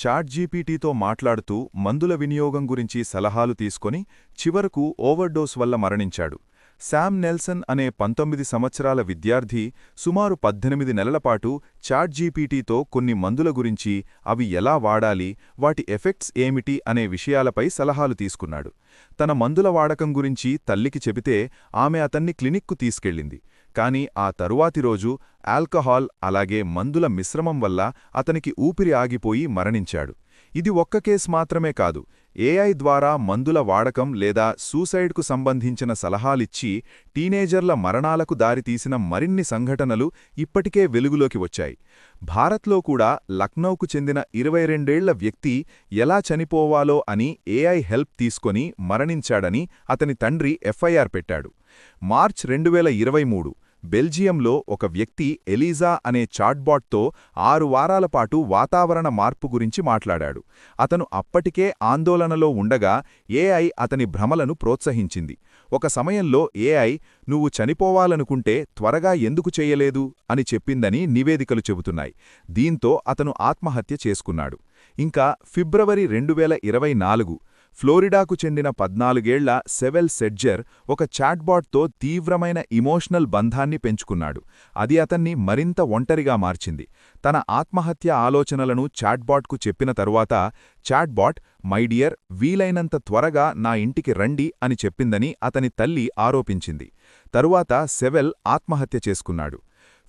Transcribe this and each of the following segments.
Chat జీపీటీతో మాట్లాడుతూ మందుల వినియోగం గురించి సలహాలు తీసుకొని చివరకు ఓవర్డోస్ వల్ల మరణించాడు. శామ్ నెల్సన్ అనే పంతొమ్మిది సంవత్సరాల విద్యార్థి సుమారు పద్దెనిమిది నెలలపాటు చాట్ జీపీటీతో కొన్ని మందుల గురించి అవి ఎలా వాడాలి వాటి ఎఫెక్ట్స్ ఏమిటి అనే విషయాలపై సలహాలు తీసుకున్నాడు. తన మందుల వాడకం గురించి తల్లికి చెబితే ఆమె అతన్ని క్లినిక్కు తీసుకెళ్ళింది. కాని ఆ తరువాతి రోజు ఆల్కహాల్ అలాగే మందుల మిశ్రమం వల్ల అతనికి ఊపిరి ఆగిపోయి మరణించాడు. ఇది ఒక్క కేస్ మాత్రమే కాదు ఏఐ ద్వారా మందుల వాడకం లేదా సూసైడ్కు సంబంధించిన సలహాలిచ్చి టీనేజర్ల మరణాలకు దారితీసిన మరిన్ని సంఘటనలు ఇప్పటికే వెలుగులోకి వచ్చాయి. భారత్లో కూడా లక్నౌకు చెందిన ఇరవై రెండేళ్ళ వ్యక్తి ఎలా చనిపోవాలో అని ఏఐ హెల్ప్ తీసుకొని మరణించాడని అతని తండ్రి ఎఫ్ఐఆర్ పెట్టాడు. మార్చ్ రెండు వేల ఇరవై మూడు బెల్జియంలో ఒక వ్యక్తి ఎలీజా అనే చాట్బాట్తో ఆరు వారాల పాటు వాతావరణ మార్పు గురించి మాట్లాడాడు. అతను అప్పటికే ఆందోళనలో ఉండగా ఏఐ అతని భ్రమలను ప్రోత్సహించింది. ఒక సమయంలో ఏఐ నువ్వు చనిపోవాలనుకుంటే త్వరగా ఎందుకు చేయలేదు? అని చెప్పిందని నివేదికలు చెబుతున్నాయి. దీంతో అతను ఆత్మహత్య చేసుకున్నాడు. ఇంకా ఫిబ్రవరి రెండు వేల ఇరవై నాలుగు ఫ్లోరిడాకు చెందిన పద్నాలుగేళ్ళ సెవెల్ సెడ్జర్ ఒక చాట్బాట్తో తీవ్రమైన ఇమోషనల్ బంధాన్ని పెంచుకున్నాడు. అది అతన్ని మరింత ఒంటరిగా మార్చింది. తన ఆత్మహత్య ఆలోచనలను చాట్బాట్కు చెప్పిన తరువాత చాట్బాట్ మైడియర్ వీలైనంత త్వరగా నా ఇంటికి రండి అని చెప్పిందని అతని తల్లి ఆరోపించింది. తరువాత సెవెల్ ఆత్మహత్య చేసుకున్నాడు.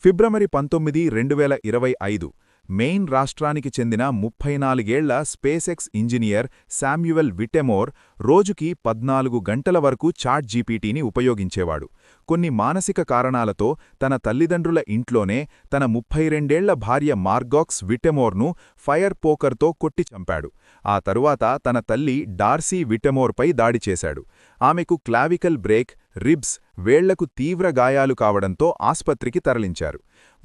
ఫిబ్రవరి పంతొమ్మిది రెండు వేల ఇరవై ఐదు మెయిన్ రాష్ట్రానికి చెందిన ముప్పై నాలుగేళ్ళ స్పేసెక్స్ ఇంజనీర్ శామ్యువెల్ విటెమోర్ రోజుకి పద్నాలుగు గంటల వరకు చాట్ జీపీటీని ఉపయోగించేవాడు. కొన్ని మానసిక కారణాలతో తన తల్లిదండ్రుల ఇంట్లోనే తన ముప్పై రెండేళ్ళ భార్య మార్గాక్స్ విటెమోర్ను ఫైర్ పోకర్తో కొట్టి చంపాడు. ఆ తరువాత తన తల్లి డార్సీ విటెమోర్పై దాడి చేశాడు. ఆమెకు క్లావికల్ బ్రేక్ రిబ్స్ వేళ్ళకు తీవ్ర గాయాలు కావడంతో ఆస్పత్రికి తరలించారు.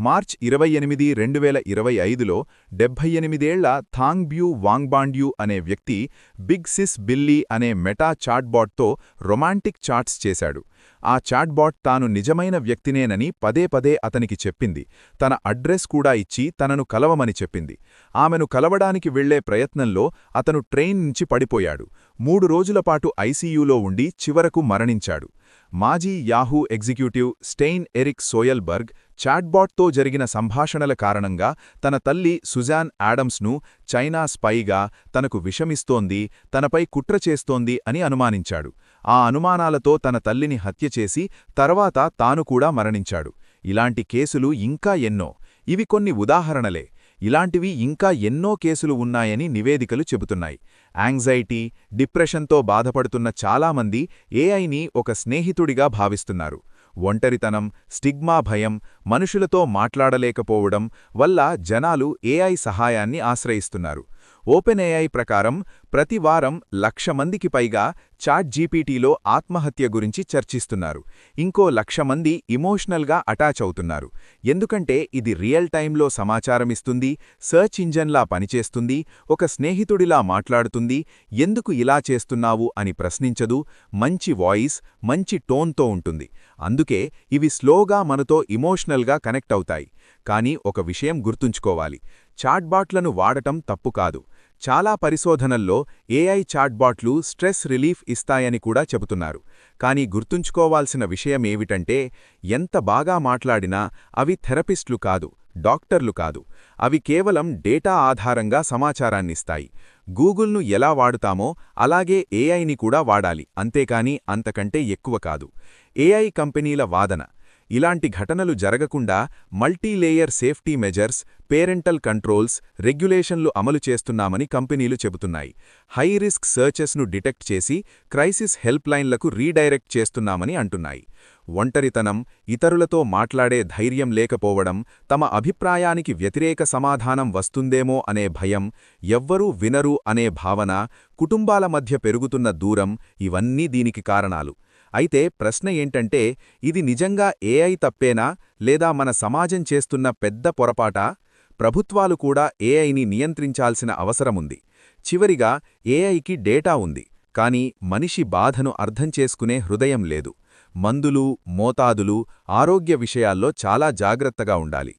మార్చ్ ఇరవై ఎనిమిది రెండు వేల ఇరవై ఐదులో డెబ్భై ఎనిమిదేళ్ళ థాంగ్బ్యూ వాంగ్బాండ్యూ అనే వ్యక్తి బిగ్ సిస్ బిల్లీ అనే మెటా చాట్బాట్తో రొమాంటిక్ చాట్స్ చేశాడు. ఆ చాట్బాట్ తాను నిజమైన వ్యక్తినేనని పదే పదే అతనికి చెప్పింది. తన అడ్రస్ కూడా ఇచ్చి తనను కలవమని చెప్పింది. ఆమెను కలవడానికి వెళ్ళే ప్రయత్నంలో అతను ట్రైన్ నుంచి పడిపోయాడు. మూడు రోజులపాటు ఐసీయూలో ఉండి చివరకు మరణించాడు. మాజీ Yahoo executive Stein Erik Soelberg చాట్బాట్తో జరిగిన సంభాషణల కారణంగా తన తల్లి సుజాన్ యాడమ్స్ను చైనా స్పైగా తనకు విషమిస్తోంది తనపై కుట్ర చేస్తోంది అని అనుమానించాడు. ఆ అనుమానాలతో తన తల్లిని హత్యచేసి తర్వాత తాను కూడా మరణించాడు. ఇలాంటి కేసులు ఇంకా ఎన్నో. ఇవి కొన్ని ఉదాహరణలే. ఇలాంటివి ఇంకా ఎన్నో కేసులు ఉన్నాయని నివేదికలు చెబుతున్నాయి. యాంగ్జైటీ డిప్రెషన్తో బాధపడుతున్న చాలామంది ఏఐని ఒక స్నేహితుడిగా భావిస్తున్నారు. ఒంటరితనం స్టిగ్మా భయం మనుషులతో మాట్లాడలేకపోవడం వల్ల జనాలు ఏఐ సహాయాన్ని ఆశ్రయిస్తున్నారు. ఓపెన్ఏఐ ప్రకారం ప్రతి వారం లక్ష మందికి పైగా చాట్ జీపీటీలో ఆత్మహత్య గురించి చర్చిస్తున్నారు. ఇంకో లక్ష మంది ఇమోషనల్గా అటాచ్ అవుతున్నారు. ఎందుకంటే ఇది రియల్ టైంలో సమాచారమిస్తుంది సర్చ్ ఇంజన్లా పనిచేస్తుంది ఒక స్నేహితుడిలా మాట్లాడుతుంది ఎందుకు ఇలా చేస్తున్నావు అని ప్రశ్నించదు మంచి వాయిస్ మంచి టోన్తో ఉంటుంది. అందుకే ఇవి స్లోగా మనతో ఇమోషనల్గా కనెక్ట్ అవుతాయి. కానీ ఒక విషయం గుర్తుంచుకోవాలి. చాట్బాట్లను వాడటం తప్పు కాదు. చాలా పరిశోధనల్లో ఏఐ చాట్బాట్లు స్ట్రెస్ రిలీఫ్ ఇస్తాయని కూడా చెబుతున్నారు. కానీ గుర్తుంచుకోవాల్సిన విషయమేమిటంటే ఎంత బాగా మాట్లాడినా అవి థెరపిస్టులు కాదు డాక్టర్లు కాదు. అవి కేవలం డేటా ఆధారంగా సమాచారాన్నిస్తాయి. గూగుల్ను ఎలా వాడుతామో అలాగే ఏఐని కూడా వాడాలి. అంతేకాని అంతకంటే ఎక్కువ కాదు. ఏఐ కంపెనీల వాదన. ఇలాంటి ఘటనలు జరగకుండా multilayer safety measures parental controls రెగ్యులేషన్లు అమలు చేస్తున్నామని కంపెనీలు చెబుతున్నాయి. హై రిస్క్ సర్చెస్ను డిటెక్ట్ చేసి క్రైసిస్ హెల్ప్ లైన్లకు రీడైరెక్ట్ చేస్తున్నామని అంటున్నాయి. ఒంటరితనం ఇతరులతో మాట్లాడే ధైర్యం లేకపోవడం తమ అభిప్రాయానికి వ్యతిరేక సమాధానం వస్తుందేమో అనే భయం ఎవ్వరూ వినరు అనే భావన కుటుంబాల మధ్య పెరుగుతున్న దూరం ఇవన్నీ దీనికి కారణాలు. అయితే ప్రశ్న ఏంటంటే ఇది నిజంగా ఏఐ తప్పేనా? లేదా మన సమాజం చేస్తున్న పెద్ద పొరపాటా? ప్రభుత్వాలు కూడా ఏఐని నియంత్రించాల్సిన అవసరముంది. చివరిగా ఏఐకి డేటా ఉంది. కాని మనిషి బాధను అర్థం చేసుకునే హృదయం లేదు. మందులు మోతాదులు ఆరోగ్య విషయాల్లో చాలా జాగ్రత్తగా ఉండాలి.